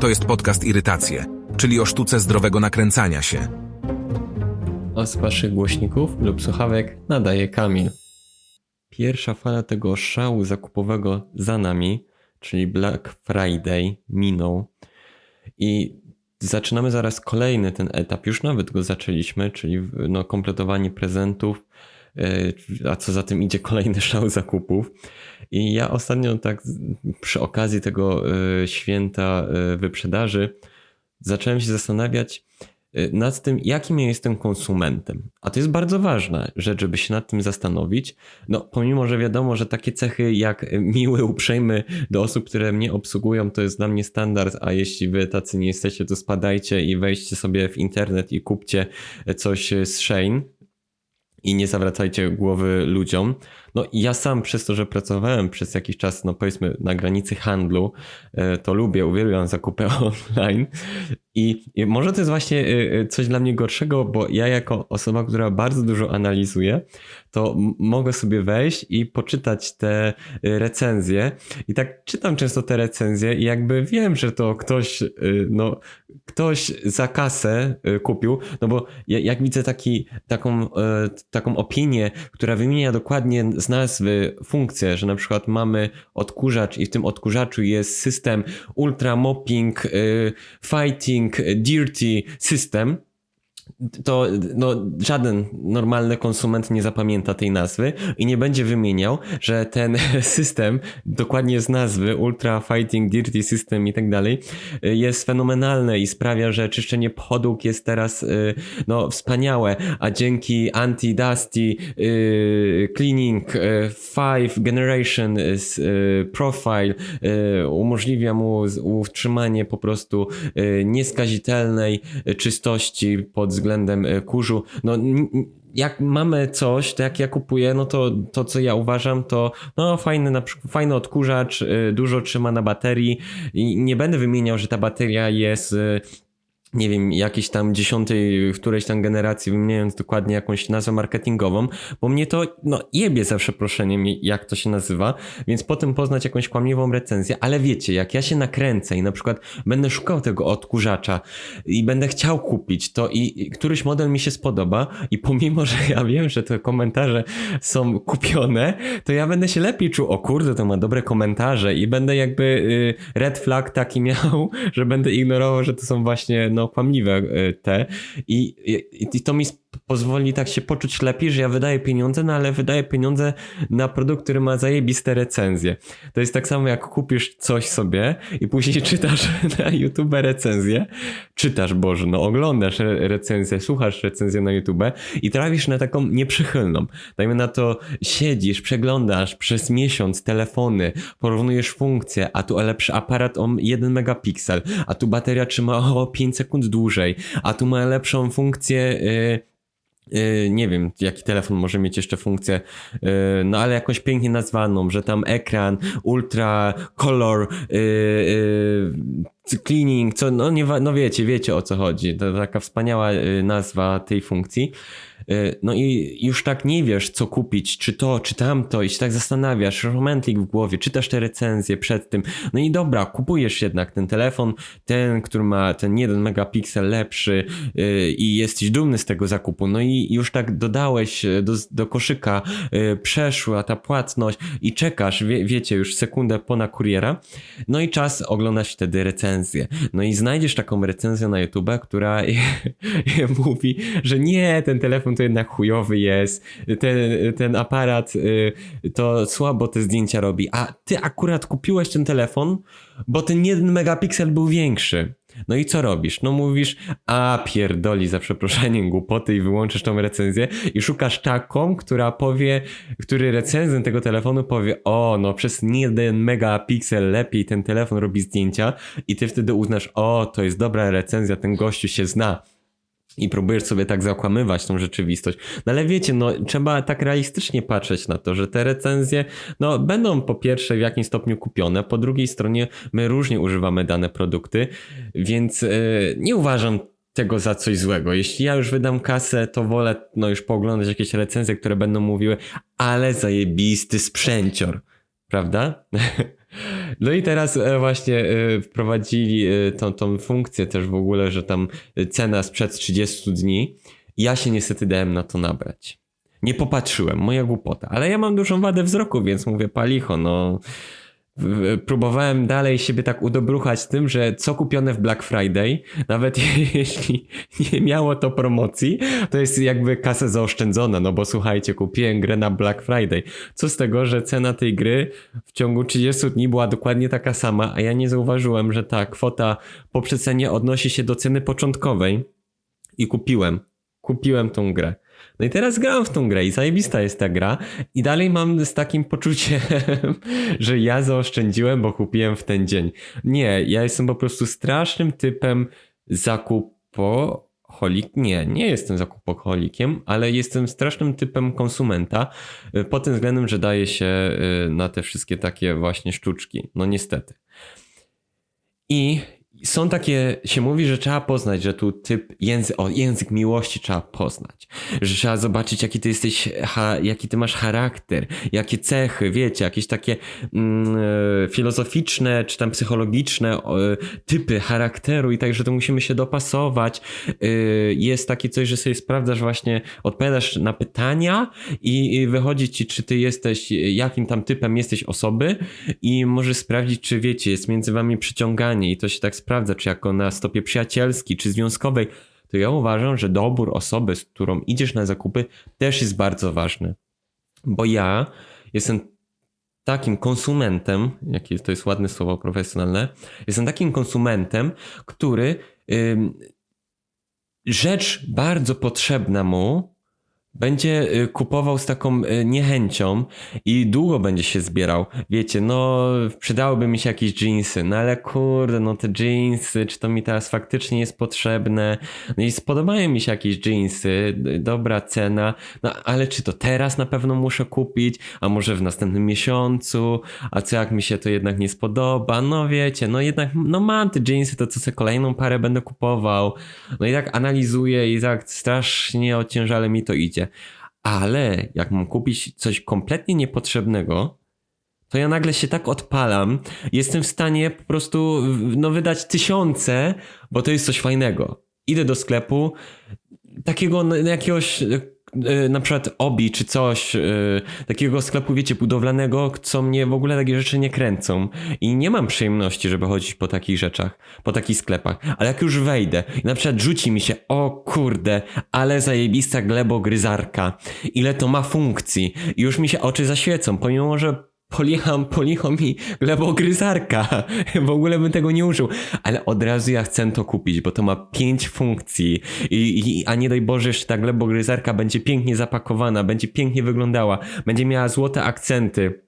To jest podcast Irytacje, czyli o sztuce zdrowego nakręcania się. A z waszych głośników lub słuchawek nadaje Kamil. Pierwsza fala tego szału zakupowego za nami, czyli Black Friday, minął. I zaczynamy zaraz kolejny ten etap, już nawet go zaczęliśmy, czyli no, kompletowanie prezentów, a co za tym idzie kolejny szał zakupów. I ja ostatnio tak przy okazji tego yy, święta yy, wyprzedaży zacząłem się zastanawiać nad tym, jakim ja jestem konsumentem. A to jest bardzo ważna rzecz, żeby się nad tym zastanowić. No, pomimo, że wiadomo, że takie cechy jak miły, uprzejmy do osób, które mnie obsługują, to jest dla mnie standard, a jeśli wy tacy nie jesteście, to spadajcie i wejdźcie sobie w internet i kupcie coś z Shane i nie zawracajcie głowy ludziom. No ja sam przez to, że pracowałem przez jakiś czas, no powiedzmy na granicy handlu, to lubię, uwielbiam zakupy online i, I, może to jest właśnie y, y, coś dla mnie gorszego, bo ja jako osoba, która bardzo dużo analizuje, to mogę sobie wejść i poczytać te recenzje. I tak czytam często te recenzje i jakby wiem, że to ktoś, no, ktoś za kasę kupił, no bo jak widzę taki, taką, taką opinię, która wymienia dokładnie z nazwy funkcję, że na przykład mamy odkurzacz i w tym odkurzaczu jest system ultra mopping, fighting, dirty system, to no, żaden normalny konsument nie zapamięta tej nazwy i nie będzie wymieniał, że ten system, dokładnie z nazwy Ultra Fighting Dirty System i tak dalej, jest fenomenalny i sprawia, że czyszczenie podłóg jest teraz y, no, wspaniałe, a dzięki Anti-Dusty y, Cleaning 5 y, Generation Profile umożliwia mu utrzymanie po prostu nieskazitelnej czystości pod względem e, kurzu. No, jak mamy coś, to jak ja kupuję, no to to, co ja uważam, to no fajny, na przykład, fajny odkurzacz, e, dużo trzyma na baterii i nie będę wymieniał, że ta bateria jest e, nie wiem, jakiejś tam dziesiątej, którejś tam generacji, wymieniając dokładnie jakąś nazwę marketingową, bo mnie to, no, jebie za przeproszeniem, jak to się nazywa, więc potem poznać jakąś kłamliwą recenzję, ale wiecie, jak ja się nakręcę i na przykład będę szukał tego odkurzacza i będę chciał kupić to i, któryś model mi się spodoba i pomimo, że ja wiem, że te komentarze są kupione, to ja będę się lepiej czuł, o kurde, to ma dobre komentarze i będę jakby y, red flag taki miał, że będę ignorował, że to są właśnie no, kłamliwe e, te. I, i, i to mi pozwoli tak się poczuć lepiej, że ja wydaję pieniądze, no ale wydaję pieniądze na produkt, który ma zajebiste recenzje. To jest tak samo jak kupisz coś sobie i później czytasz na YouTube recenzję, czytasz, Boże, no oglądasz recenzję, słuchasz recenzję na YouTube i trafisz na taką nieprzychylną. Dajmy na to, siedzisz, przeglądasz przez miesiąc telefony, porównujesz funkcje, a tu lepszy aparat o 1 megapiksel, a tu bateria trzyma o 5 sekund dłużej, a tu ma lepszą funkcję yy, nie wiem, jaki telefon może mieć jeszcze funkcję, yy, no ale jakąś pięknie nazwaną, że tam ekran, ultra, color, yy, cleaning, co, no, nie, no wiecie, wiecie o co chodzi. To taka wspaniała nazwa tej funkcji. Y, no i już tak nie wiesz, co kupić, czy to, czy tamto, i się tak zastanawiasz, romantik w głowie, czytasz te recenzje przed tym. No i dobra, kupujesz jednak ten telefon, ten, który ma ten jeden megapiksel lepszy yy, i jesteś dumny z tego zakupu. No i już tak dodałeś y, do, do koszyka, przeszła ta płatność i czekasz, wie, wiecie, już sekundę po na kuriera. No i czas oglądać wtedy recenzję. No i znajdziesz taką recenzję na YouTube, która mówi, że nie, ten telefon to jednak chujowy jest, ten, ten aparat y, to słabo te zdjęcia robi, a ty akurat kupiłeś ten telefon, bo ten jeden megapiksel był większy. No i co robisz? No mówisz, a pierdoli za przeproszeniem głupoty i wyłączysz tą recenzję i szukasz taką, która powie, który recenzent tego telefonu powie, o no przez jeden megapiksel lepiej ten telefon robi zdjęcia i ty wtedy uznasz, o to jest dobra recenzja, ten gościu się zna i próbujesz sobie tak zakłamywać tą rzeczywistość. No ale wiecie, no trzeba tak realistycznie patrzeć na to, że te recenzje no będą po pierwsze w jakimś stopniu kupione, po drugiej stronie my różnie używamy dane produkty, więc yy, nie uważam tego za coś złego. Jeśli ja już wydam kasę, to wolę no już pooglądać jakieś recenzje, które będą mówiły, ale zajebisty sprzęcior, prawda? No i teraz e, właśnie e, wprowadzili e, tą, tą funkcję też w ogóle, że tam cena sprzed 30 dni. Ja się niestety dałem na to nabrać. Nie popatrzyłem, moja głupota. Ale ja mam dużą wadę wzroku, więc mówię, palicho, no... Próbowałem dalej siebie tak udobruchać tym, że co kupione w Black Friday, nawet jeśli nie miało to promocji, to jest jakby kasa zaoszczędzona, no bo słuchajcie, kupiłem grę na Black Friday. Co z tego, że cena tej gry w ciągu 30 dni była dokładnie taka sama, a ja nie zauważyłem, że ta kwota po przecenie odnosi się do ceny początkowej i kupiłem. Kupiłem tą grę. No i teraz gram w tą grę i zajebista jest ta gra i dalej mam z takim poczuciem, że ja zaoszczędziłem, bo kupiłem w ten dzień. Nie, ja jestem po prostu strasznym typem zakupoholik. Nie, nie jestem zakupoholikiem, ale jestem strasznym typem konsumenta y, pod tym względem, że daje się y, na te wszystkie takie właśnie sztuczki. No niestety. I są takie, się mówi, że trzeba poznać, że tu typ, język, o, język miłości trzeba poznać. Że trzeba zobaczyć, jaki ty jesteś, ha, jaki ty masz charakter, jakie cechy, wiecie, jakieś takie mm, e, filozoficzne, czy tam psychologiczne e, typy charakteru i tak, że to musimy się dopasować. E, jest takie coś, że sobie sprawdzasz właśnie, odpowiadasz na pytania i, i wychodzi ci, czy ty jesteś, jakim tam typem jesteś osoby i możesz sprawdzić, czy wiecie, jest między wami przyciąganie i to się tak sprawdza, czy jako na stopie przyjacielskiej, czy związkowej, to ja uważam, że dobór osoby, z którą idziesz na zakupy, też jest bardzo ważny. Bo ja jestem takim konsumentem, jakie to jest ładne słowo profesjonalne, jestem takim konsumentem, który ym, rzecz bardzo potrzebna mu będzie y, kupował z taką y, niechęcią i długo będzie się zbierał. Wiecie, no przydałyby mi się jakieś jeansy, no ale kurde, no te jeansy, czy to mi teraz faktycznie jest potrzebne? No i spodobają mi się jakieś jeansy, dobra cena, no ale czy to teraz na pewno muszę kupić, a może w następnym miesiącu, a co jak mi się to jednak nie spodoba? No wiecie, no jednak, no mam te jeansy, to co sobie kolejną parę będę kupował. No i tak analizuję i tak strasznie ociężale mi to idzie. Ale jak mam kupić coś kompletnie niepotrzebnego, to ja nagle się tak odpalam, jestem w stanie po prostu no, wydać tysiące, bo to jest coś fajnego. Idę do sklepu, takiego no, jakiegoś na przykład obi czy coś, e, takiego sklepu, wiecie, budowlanego, co mnie w ogóle takie rzeczy nie kręcą. I nie mam przyjemności, żeby chodzić po takich rzeczach, po takich sklepach. Ale jak już wejdę i na przykład rzuci mi się, o kurde, ale zajebista glebogryzarka, ile to ma funkcji. I już mi się oczy zaświecą, pomimo, że policham, policho mi glebogryzarka. W ogóle bym tego nie użył. Ale od razu ja chcę to kupić, bo to ma pięć funkcji. I, i, a nie daj Boże, że ta glebogryzarka będzie pięknie zapakowana, będzie pięknie wyglądała, będzie miała złote akcenty.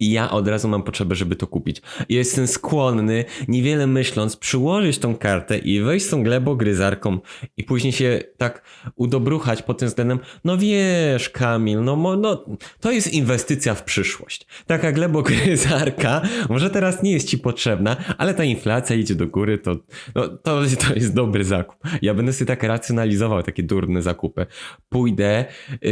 I ja od razu mam potrzebę, żeby to kupić. Jestem skłonny, niewiele myśląc, przyłożyć tą kartę i wejść z tą glebogryzarką i później się tak udobruchać pod tym względem, no wiesz Kamil, no, no to jest inwestycja w przyszłość. Taka glebogryzarka może teraz nie jest ci potrzebna, ale ta inflacja idzie do góry, to, no, to, to jest dobry zakup. Ja będę sobie tak racjonalizował takie durne zakupy. Pójdę yy,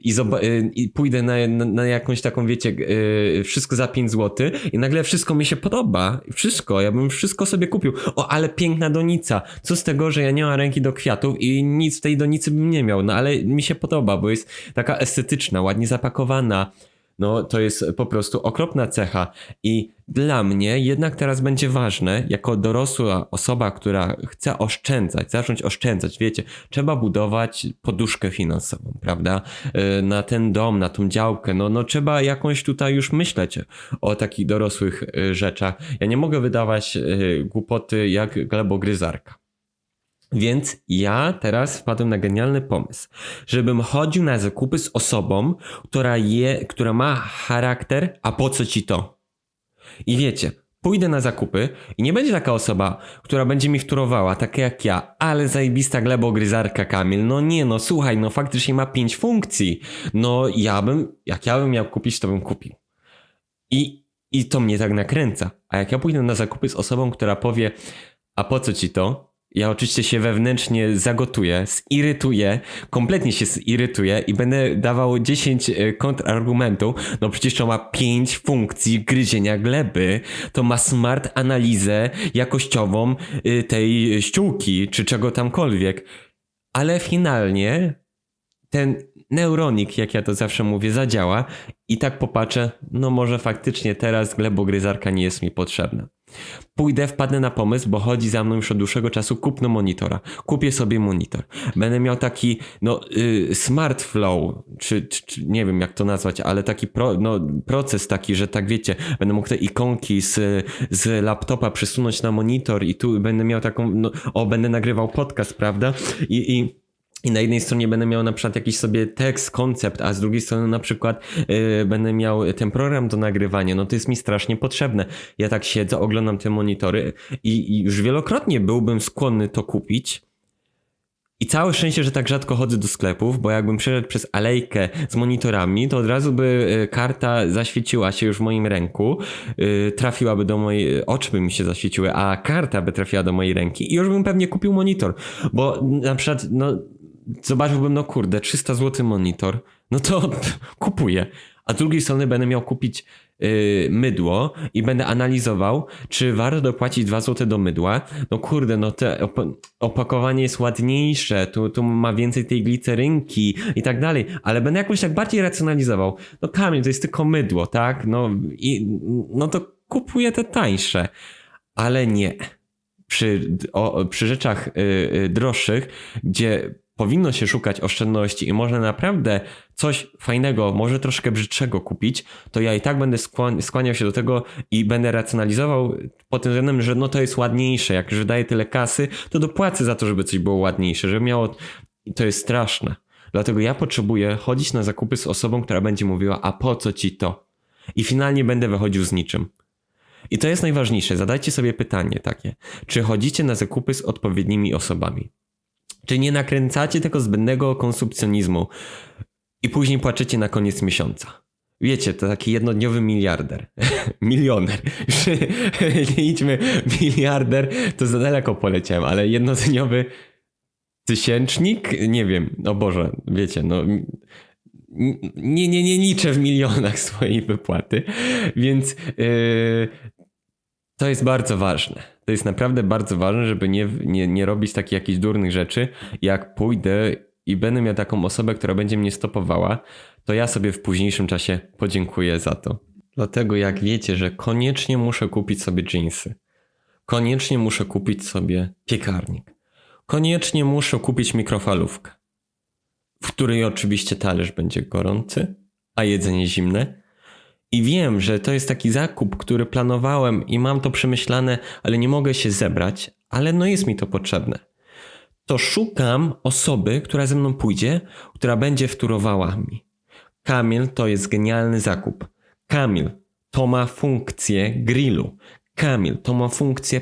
i, yy, i pójdę na, na, na jakąś taką, wiecie, yy, wszystko za 5 zł i nagle wszystko mi się podoba. Wszystko, ja bym wszystko sobie kupił. O, ale piękna donica. Co z tego, że ja nie mam ręki do kwiatów i nic w tej donicy bym nie miał, no ale mi się podoba, bo jest taka estetyczna, ładnie zapakowana. No, to jest po prostu okropna cecha. I dla mnie jednak teraz będzie ważne, jako dorosła osoba, która chce oszczędzać, zacząć oszczędzać, wiecie, trzeba budować poduszkę finansową, prawda? Yy, Na ten dom, na tą działkę, no, no trzeba jakąś tutaj już myśleć o takich dorosłych yy, rzeczach. Ja nie mogę wydawać yy, głupoty jak glebogryzarka. Więc ja teraz wpadłem na genialny pomysł, żebym chodził na zakupy z osobą, która, je, która ma charakter, a po co ci to? I wiecie, pójdę na zakupy i nie będzie taka osoba, która będzie mi wtórowała, taka jak ja, ale zajebista glebogryzarka Kamil, no nie no, słuchaj, no faktycznie ma pięć funkcji, no ja bym, jak ja bym miał kupić, to bym kupił. I, I to mnie tak nakręca. A jak ja pójdę na zakupy z osobą, która powie, a po co ci to? Ja oczywiście się wewnętrznie zagotuję, zirytuję, kompletnie się zirytuję i będę dawał 10 e, kontrargumentów. No przecież to ma 5 funkcji gryzienia gleby. To ma smart analizę jakościową y, tej ściółki, czy czego tamkolwiek. Ale finalnie ten neuronik, jak ja to zawsze mówię, zadziała i tak popatrzę, no może faktycznie teraz glebogryzarka nie jest mi potrzebna. Pójdę, wpadnę na pomysł, bo chodzi za mną już od dłuższego czasu kupno monitora. Kupię sobie monitor. Będę miał taki, no, y, smart flow, czy, czy, nie wiem jak to nazwać, ale taki pro, no, proces taki, że tak wiecie, będę mógł te ikonki z, z laptopa przesunąć na monitor i tu będę miał taką, no, o, będę nagrywał podcast, prawda? I, i i na jednej stronie będę miał na przykład jakiś sobie tekst, koncept, a z drugiej strony na przykład yy, będę miał ten program do nagrywania. No to jest mi strasznie potrzebne. Ja tak siedzę, oglądam te monitory i, i już wielokrotnie byłbym skłonny to kupić. I całe szczęście, że tak rzadko chodzę do sklepów, bo jakbym przeszedł przez alejkę z monitorami, to od razu by y, karta zaświeciła się już w moim ręku, y, trafiłaby do mojej, oczy by mi się zaświeciły, a karta by trafiła do mojej ręki i już bym pewnie kupił monitor, bo na przykład, no zobaczyłbym, no kurde, 300 zł monitor, no to kupuję. A z drugiej strony będę miał kupić yy, mydło i będę analizował, czy warto dopłacić 2 zł do mydła. No kurde, no te op opakowanie jest ładniejsze, tu, tu ma więcej tej glicerynki i tak dalej, ale będę jakoś tak bardziej racjonalizował. No Kamil, to jest tylko mydło, tak? No, i, no to kupuję te tańsze. Ale nie. Przy, o, przy rzeczach yy, yy, droższych, gdzie powinno się szukać oszczędności i można naprawdę coś fajnego, może troszkę brzydszego kupić, to ja i tak będę skłaniał się do tego i będę racjonalizował pod tym względem, że no to jest ładniejsze. Jak już wydaję tyle kasy, to dopłacę za to, żeby coś było ładniejsze, żeby miało. I to jest straszne. Dlatego ja potrzebuję chodzić na zakupy z osobą, która będzie mówiła, a po co ci to? I finalnie będę wychodził z niczym. I to jest najważniejsze. Zadajcie sobie pytanie takie: czy chodzicie na zakupy z odpowiednimi osobami? Czy nie nakręcacie tego zbędnego konsumpcjonizmu i później płaczecie na koniec miesiąca? Wiecie, to taki jednodniowy miliarder. Milioner. nie idźmy miliarder, to za daleko poleciałem, ale jednodniowy tysięcznik? Nie wiem. O Boże, wiecie, no nie, nie, nie liczę w milionach swojej wypłaty, więc yy, to jest bardzo ważne. To jest naprawdę bardzo ważne, żeby nie, nie, nie robić takich jakichś durnych rzeczy. Jak pójdę i będę miał taką osobę, która będzie mnie stopowała, to ja sobie w późniejszym czasie podziękuję za to. Dlatego jak wiecie, że koniecznie muszę kupić sobie jeansy, koniecznie muszę kupić sobie piekarnik, koniecznie muszę kupić mikrofalówkę, w której oczywiście talerz będzie gorący, a jedzenie zimne, i wiem, że to jest taki zakup, który planowałem i mam to przemyślane, ale nie mogę się zebrać, ale no jest mi to potrzebne. To szukam osoby, która ze mną pójdzie, która będzie wtórowała mi. Kamil to jest genialny zakup. Kamil to ma funkcję grillu. Kamil to ma funkcję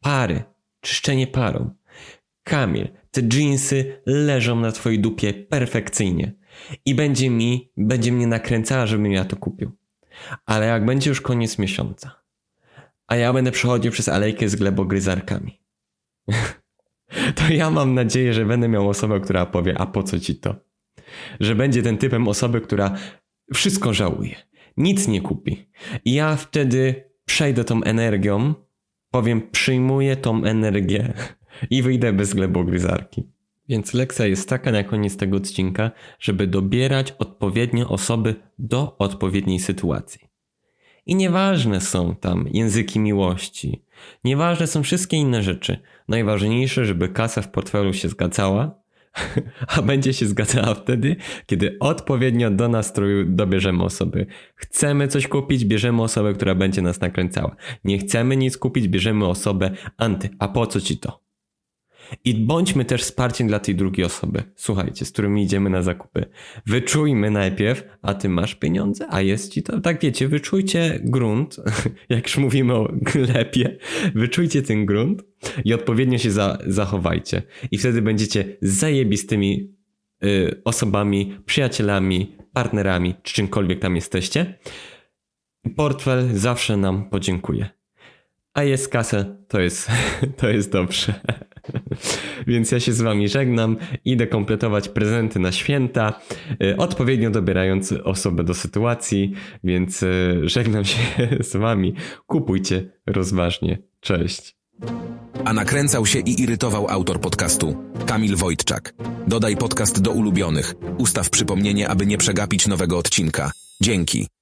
pary, czyszczenie parą. Kamil, te jeansy leżą na twojej dupie perfekcyjnie i będzie mi, będzie mnie nakręcała, żebym ja to kupił. Ale jak będzie już koniec miesiąca, a ja będę przechodził przez alejkę z glebogryzarkami, to ja mam nadzieję, że będę miał osobę, która powie, a po co ci to? Że będzie ten typem osoby, która wszystko żałuje, nic nie kupi. I ja wtedy przejdę tą energią, powiem, przyjmuję tą energię i wyjdę bez glebogryzarki. Więc lekcja jest taka na koniec tego odcinka, żeby dobierać odpowiednie osoby do odpowiedniej sytuacji. I nieważne są tam języki miłości, nieważne są wszystkie inne rzeczy. Najważniejsze, żeby kasa w portfelu się zgadzała, a będzie się zgadzała wtedy, kiedy odpowiednio do nastroju dobierzemy osoby. Chcemy coś kupić, bierzemy osobę, która będzie nas nakręcała. Nie chcemy nic kupić, bierzemy osobę anty. A po co ci to? I bądźmy też wsparciem dla tej drugiej osoby, słuchajcie, z którymi idziemy na zakupy. Wyczujmy najpierw, a ty masz pieniądze, a jest ci to. Tak wiecie, wyczujcie grunt, jak już mówimy o glebie, wyczujcie ten grunt i odpowiednio się za, zachowajcie. I wtedy będziecie zajebistymi y, osobami, przyjacielami, partnerami, czy czymkolwiek tam jesteście. Portfel zawsze nam podziękuje. A jest kasę, to jest, to jest dobrze. Więc ja się z wami żegnam. Idę kompletować prezenty na święta, y, odpowiednio dobierając osobę do sytuacji, więc y, żegnam się z wami. Kupujcie rozważnie. Cześć. A nakręcał się i irytował autor podcastu, Kamil Wojtczak. Dodaj podcast do ulubionych. Ustaw przypomnienie, aby nie przegapić nowego odcinka. Dzięki.